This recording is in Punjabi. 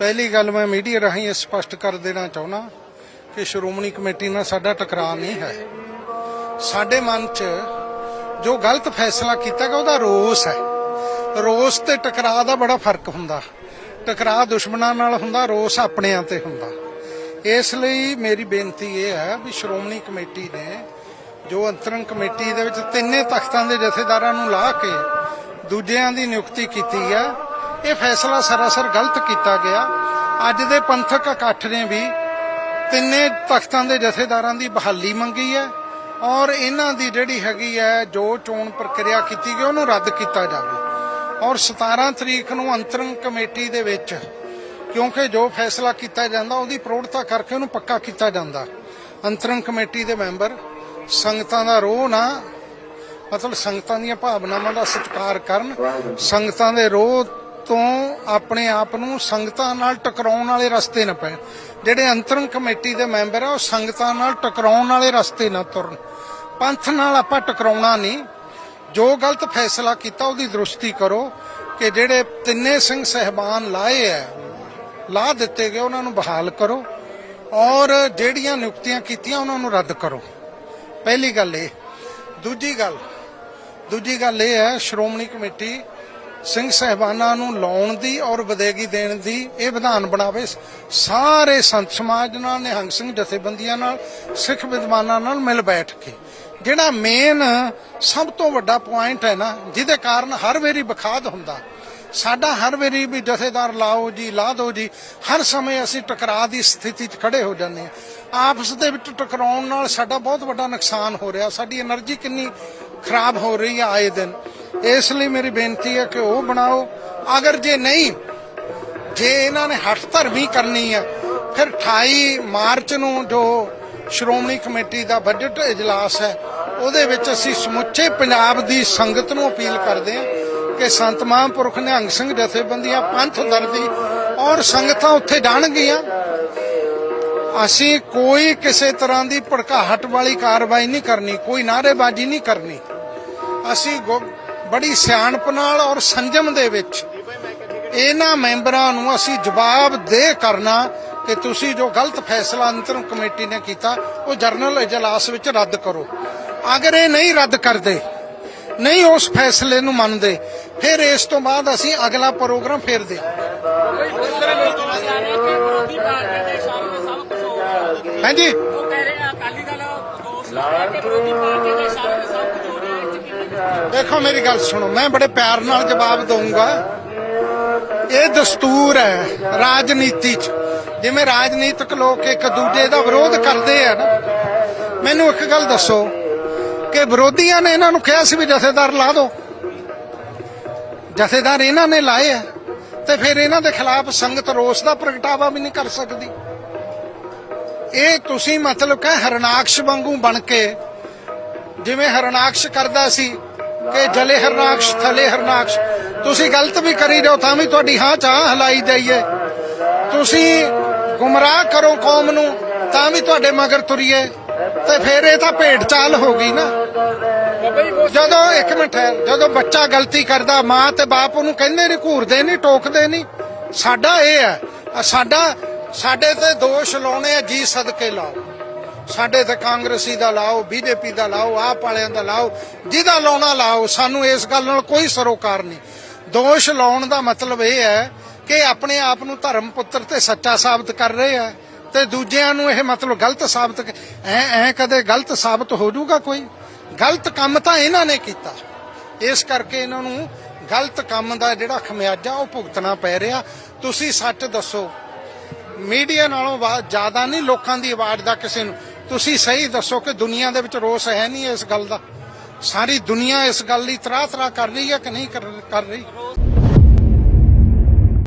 ਪਹਿਲੀ ਗੱਲ ਮੈਂ ਮੀਡੀਆ ਰਾਹੀਂ ਇਹ ਸਪਸ਼ਟ ਕਰ ਦੇਣਾ ਚਾਹੁੰਦਾ ਕਿ ਸ਼੍ਰੋਮਣੀ ਕਮੇਟੀ ਨਾਲ ਸਾਡਾ ਟਕਰਾਅ ਨਹੀਂ ਹੈ। ਸਾਡੇ ਮਨ 'ਚ ਜੋ ਗਲਤ ਫੈਸਲਾ ਕੀਤਾ ਗਿਆ, ਉਹਦਾ ਰੋਸ ਹੈ। ਰੋਸ ਤੇ ਟਕਰਾਅ ਦਾ ਬੜਾ ਫ਼ਰਕ ਹੁੰਦਾ। ਟਕਰਾਅ ਦੁਸ਼ਮਣਾਂ ਨਾਲ ਹੁੰਦਾ, ਰੋਸ ਆਪਣਿਆਂ ਤੇ ਹੁੰਦਾ। ਇਸ ਲਈ ਮੇਰੀ ਬੇਨਤੀ ਇਹ ਹੈ ਵੀ ਸ਼੍ਰੋਮਣੀ ਕਮੇਟੀ ਨੇ ਜੋ ਅੰਤਰੰਗ ਕਮੇਟੀ ਦੇ ਵਿੱਚ ਤਿੰਨੇ ਤਖਤਾਂ ਦੇ ਜਥੇਦਾਰਾਂ ਨੂੰ ਲਾ ਕੇ ਦੂਜਿਆਂ ਦੀ ਨਿਯੁਕਤੀ ਕੀਤੀ ਹੈ ਇਹ ਫੈਸਲਾ ਸਰਾਸਰ ਗਲਤ ਕੀਤਾ ਗਿਆ। ਅੱਜ ਦੇ ਪੰਥਕ ਇਕੱਠ ਨੇ ਵੀ ਤਿੰਨੇ ਤਖਤਾਂ ਦੇ ਜਥੇਦਾਰਾਂ ਦੀ ਬਹਾਲੀ ਮੰਗੀ ਹੈ ਔਰ ਇਹਨਾਂ ਦੀ ਜਿਹੜੀ ਹੈਗੀ ਹੈ ਜੋ ਚੋਣ ਪ੍ਰਕਿਰਿਆ ਕੀਤੀ ਗਈ, ਉਹਨੂੰ ਰੱਦ ਕੀਤਾ ਜਾਵੇ। ਔਰ 17 ਤਰੀਕ ਨੂੰ ਅੰਤਰੰਗ ਕਮੇਟੀ ਦੇ ਵਿੱਚ, ਕਿਉਂਕਿ ਜੋ ਫੈਸਲਾ ਕੀਤਾ ਜਾਂਦਾ, ਉਹਦੀ ਪ੍ਰੋੜਤਾ ਕਰਕੇ ਉਹਨੂੰ ਪੱਕਾ ਕੀਤਾ ਜਾਂਦਾ। ਅੰਤਰੰਗ ਕਮੇਟੀ ਦੇ ਮੈਂਬਰ, ਸੰਗਤਾਂ ਦਾ ਰੋਹ ਨਾ, ਮਤਲਬ ਸੰਗਤਾਂ ਦੀਆਂ ਭਾਵਨਾਵਾਂ ਦਾ ਸਤਿਕਾਰ ਕਰਨ, ਸੰਗਤਾਂ ਦੇ ਰੋਹ ਤੋਂ ਆਪਣੇ ਆਪ ਨੂੰ ਸੰਗਤਾਂ ਨਾਲ ਟਕਰਾਉਣ ਵਾਲੇ ਰਸਤੇ ਨਾ ਪੈਣ। ਜਿਹੜੇ ਅੰਤਰੰਗ ਕਮੇਟੀ ਦੇ ਮੈਂਬਰ ਆ, ਉਹ ਸੰਗਤਾਂ ਨਾਲ ਟਕਰਾਉਣ ਵਾਲੇ ਰਸਤੇ ਨਾ ਤੁਰਨ। ਪੰਥ ਨਾਲ ਆਪਾਂ ਟਕਰਾਉਣਾ ਨਹੀਂ। ਜੋ ਗਲਤ ਫੈਸਲਾ ਕੀਤਾ, ਉਹਦੀ ਦਰੁਸਤੀ ਕਰੋ ਕਿ ਜਿਹੜੇ ਤਿੰਨੇ ਸਿੰਘ ਸਹਿਬਾਨ ਲਾਏ ਐ ਲਾ ਦਿੱਤੇ ਗਏ, ਉਹਨਾਂ ਨੂੰ ਬਹਾਲ ਕਰੋ ਔਰ ਜਿਹੜੀਆਂ ਨਿਯੁਕਤੀਆਂ ਕੀਤੀਆਂ, ਉਹਨਾਂ ਨੂੰ ਰੱਦ ਕਰੋ। ਪਹਿਲੀ ਗੱਲ ਇਹ। ਦੂਜੀ ਗੱਲ ਦੂਜੀ ਗੱਲ ਇਹ ਹੈ, ਸ਼੍ਰੋਮਣੀ ਕਮੇਟੀ ਸਿੰਘ ਸਹਿਬਾਨਾਂ ਨੂੰ ਲਾਉਣ ਦੀ ਔਰ ਬਦੇਗੀ ਦੇਣ ਦੀ ਇਹ ਵਿਧਾਨ ਬਣਾਵੇ। ਸਾਰੇ ਸੰਤ ਸਮਾਜ ਨਾਲ, ਨਿਹੰਗ ਸਿੰਘ ਜਥੇਬੰਦੀਆਂ ਨਾਲ, ਸਿੱਖ ਵਿਦਵਾਨਾਂ ਨਾਲ ਮਿਲ ਬੈਠ ਕੇ। ਜਿਹੜਾ ਮੇਨ ਸਭ ਤੋਂ ਵੱਡਾ ਪੁਆਇੰਟ ਹੈ ਨਾ, ਜਿਹਦੇ ਕਾਰਨ ਹਰ ਵੇਰੀ ਬਖਾਦ ਹੁੰਦਾ। ਸਾਡਾ ਹਰ ਵੇਰੀ ਵੀ ਜਥੇਦਾਰ, ਲਾਓ ਜੀ, ਲਾ ਦਿਓ ਜੀ, ਹਰ ਸਮੇਂ ਅਸੀਂ ਟਕਰਾਅ ਦੀ ਸਥਿਤੀ 'ਚ ਖੜੇ ਹੋ ਜਾਂਦੇ ਆ ਆਪਸ ਦੇ ਵਿੱਚ ਟਕਰਾਉਣ ਨਾਲ ਸਾਡਾ ਬਹੁਤ ਵੱਡਾ ਨੁਕਸਾਨ ਹੋ ਰਿਹਾ। ਸਾਡੀ એનર્ਜੀ ਕਿੰਨੀ ਖਰਾਬ ਹੋ ਰਹੀ ਹੈ ਆਏ ਦਿਨ। ਇਸ ਲਈ ਮੇਰੀ ਬੇਨਤੀ ਹੈ ਕਿ ਉਹ ਬਣਾਓ। ਅਗਰ ਜੇ ਨਹੀਂ, ਜੇ ਇਹਨਾਂ ਨੇ ਹੱਠ ਧਰਮੀ ਕਰਨੀ ਹੈ ਫਿਰ 28 ਮਾਰਚ ਨੂੰ ਜੋ ਸ਼੍ਰੋਮਣੀ ਕਮੇਟੀ ਦਾ ਬਜਟ ਇਜਲਾਸ ਹੈ, ਉਹਦੇ ਵਿੱਚ ਅਸੀਂ ਸਮੁੱਚੇ ਪੰਜਾਬ ਦੀ ਸੰਗਤ ਨੂੰ ਅਪੀਲ ਕਰਦੇ ਹਾਂ ਕਿ ਸੰਤ ਮਹਾਂਪੁਰਖ ਨਿਹੰਗ ਸਿੰਘ ਜਥੇਬੰਦੀਆਂ ਪੰਥ ਦਰਦੀ ਔਰ ਸੰਗਤਾਂ ਉੱਥੇ ਜਾਣਗੀਆਂ। ਅਸੀਂ ਕੋਈ ਕਿਸੇ ਤਰ੍ਹਾਂ ਦੀ ਭੜਕਾਹਟ ਵਾਲੀ ਕਾਰਵਾਈ ਨਹੀਂ ਕਰਨੀ, ਕੋਈ ਨਾਅਰੇਬਾਜ਼ੀ ਨਹੀਂ ਕਰਨੀ। ਅਸੀਂ ਬੜੀ ਸਿਆਣਪ ਨਾਲ ਔਰ ਸੰਜਮ ਦੇ ਵਿੱਚ ਇਹਨਾਂ ਮੈਂਬਰਾਂ ਨੂੰ ਅਸੀਂ ਜਵਾਬ ਦੇ ਕਰਨਾ ਕਿ ਤੁਸੀਂ ਜੋ ਗਲਤ ਫੈਸਲਾ ਅੰਤਰਮ ਕਮੇਟੀ ਨੇ ਕੀਤਾ, ਉਹ ਜਰਨਲ ਇਜਲਾਸ ਵਿੱਚ ਰੱਦ ਕਰੋ। ਅਗਰ ਇਹ ਨਹੀਂ ਰੱਦ ਕਰਦੇ, ਨਹੀਂ ਉਸ ਫੈਸਲੇ ਨੂੰ ਮੰਨਦੇ, ਫਿਰ ਇਸ ਤੋਂ ਬਾਅਦ ਅਸੀਂ ਅਗਲਾ ਪ੍ਰੋਗਰਾਮ ਫੇਰ ਦੇ ਹਾਂਜੀ। ਉਹ ਕਹਿ ਰਹੇ ਅਕਾਲੀ ਦਲ ਦੋਸ਼ ਲਾ ਰਿਹਾ ਵਿਰੋਧੀ ਪਾਰਟੀ ਦੇ ਸਾਹਮਣੇ ਸਭ ਕੁਝ ਹੋ ਰਿਹਾ ਹੈ ਇਸ 'ਚ ਕਿਵੇਂ ਦੇਖੋ ਮੇਰੀ ਗੱਲ ਸੁਣੋ, ਮੈਂ ਬੜੇ ਪਿਆਰ ਨਾਲ ਜਵਾਬ ਦਊਂਗਾ। ਇਹ ਦਸਤੂਰ ਹੈ ਰਾਜਨੀਤੀ 'ਚ। ਜਿਵੇਂ ਰਾਜਨੀਤਿਕ ਲੋਕ ਇੱਕ ਦੂਜੇ ਦਾ ਵਿਰੋਧ ਕਰਦੇ ਆ ਨਾ, ਮੈਨੂੰ ਇੱਕ ਗੱਲ ਦੱਸੋ ਕਿ ਵਿਰੋਧੀਆਂ ਨੇ ਇਹਨਾਂ ਨੂੰ ਕਿਹਾ ਸੀ ਵੀ ਜਥੇਦਾਰ ਲਾ ਦਿਓ। ਜਥੇਦਾਰ ਇਹਨਾਂ ਨੇ ਲਾਏ ਆ ਤੇ ਫਿਰ ਇਹਨਾਂ ਦੇ ਖਿਲਾਫ ਸੰਗਤ ਰੋਸ ਦਾ ਪ੍ਰਗਟਾਵਾ ਵੀ ਨਹੀਂ ਕਰ ਸਕਦੀ। ਇਹ ਤੁਸੀਂ ਮਤਲਬ ਕਿ ਹਰਨਾਕਸ਼ ਵਾਂਗੂ ਬਣ ਕੇ ਜਿਵੇਂ ਹਰਨਾਕਸ਼ ਕਰਦਾ ਸੀ ਕਿ ਜਲੇ ਹਰਨਾਕਸ਼ ਥਲੇ ਹਰਨਾਕਸ਼ ਤੁਸੀਂ ਗਲਤ ਵੀ ਕਰੀ ਜਾਓ ਤਾਂ ਵੀ ਤੁਹਾਡੀ ਹਾਂ ਚਾਹ ਹਲਾਈ ਜਾਈਏ। ਤੁਸੀਂ ਗੁੰਮਰਾਹ ਕਰੋ ਕੌਮ ਨੂੰ, ਤਾਂ ਵੀ ਤੁਹਾਡੇ ਮਗਰ ਤੁਰੀਏ। ਤੇ ਫਿਰ ਇਹ ਤਾਂ ਭੇਡ ਚਾਲ ਹੋ ਗਈ ਨਾ। ਜਦੋਂ ਇੱਕ ਮਿੰਟ ਹੈ, ਜਦੋਂ ਬੱਚਾ ਗਲਤੀ ਕਰਦਾ, ਮਾਂ ਤੇ ਬਾਪ ਉਹਨੂੰ ਕਹਿੰਦੇ ਨਹੀਂ ਘੂਰਦੇ ਨਹੀਂ ਟੋਕਦੇ ਨਹੀਂ ਸਾਡਾ ਇਹ ਹੈ, ਸਾਡਾ, ਸਾਡੇ ਤੇ ਦੋਸ਼ ਲਾਉਣੇ ਆ, ਜੀ ਸਦਕੇ ਲਾਓ। ਸਾਡੇ ਤੇ ਕਾਂਗਰਸੀ ਦਾ ਲਾਓ, ਬੀਜੇਪੀ ਦਾ ਲਾਓ, ਆਪ ਵਾਲਿਆਂ ਦਾ ਲਾਓ, ਜਿਹਦਾ ਲਾਉਣਾ ਲਾਓ, ਸਾਨੂੰ ਇਸ ਗੱਲ ਨਾਲ ਕੋਈ ਸਰੋਕਾਰ ਨਹੀਂ। ਦੋਸ਼ ਲਾਉਣ ਦਾ ਮਤਲਬ ਇਹ ਹੈ ਕਿ ਆਪਣੇ ਆਪ ਨੂੰ ਧਰਮ ਪੁੱਤਰ ਤੇ ਸੱਚਾ ਸਾਬਤ ਕਰ ਰਹੇ ਆ ਤੇ ਦੂਜਿਆਂ ਨੂੰ ਇਹ ਮਤਲਬ ਗਲਤ ਸਾਬਤ ਕ- ਐ ਐ ਕਦੇ ਗਲਤ ਸਾਬਤ ਹੋ ਜਾਊਗਾ ਕੋਈ? ਗਲਤ ਕੰਮ ਤਾਂ ਇਹਨਾਂ ਨੇ ਕੀਤਾ। ਇਸ ਕਰਕੇ ਇਹਨਾਂ ਨੂੰ ਗਲਤ ਕੰਮ ਦਾ ਜਿਹੜਾ ਖਮਿਆਜਾ ਉਹ ਭੁਗਤਣਾ ਪੈ ਰਿਹਾ। ਤੁਸੀਂ ਸੱਚ ਦੱਸੋ। ਮੀਡੀਆ ਨਾਲੋਂ ਵਾ- ਜ਼ਿਆਦਾ ਨਹੀਂ ਲੋਕਾਂ ਦੀ ਆਵਾਜ਼ ਦਾ ਕਿਸੇ ਨੂੰ। ਤੁਸੀਂ ਸਹੀ ਦੱਸੋ ਕਿ ਦੁਨੀਆ ਦੇ ਵਿੱਚ ਰੋਸ ਹੈ ਨਹੀਂ ਇਸ ਗੱਲ ਦਾ? ਸਾਰੀ ਦੁਨੀਆ ਇਸ ਗੱਲ ਲਈ ਤਰਾ ਤਰਾ ਕਰ ਰਹੀ ਹੈ ਕਿ ਨਹੀਂ ਕਰ ਕਰ ਰਹੀ?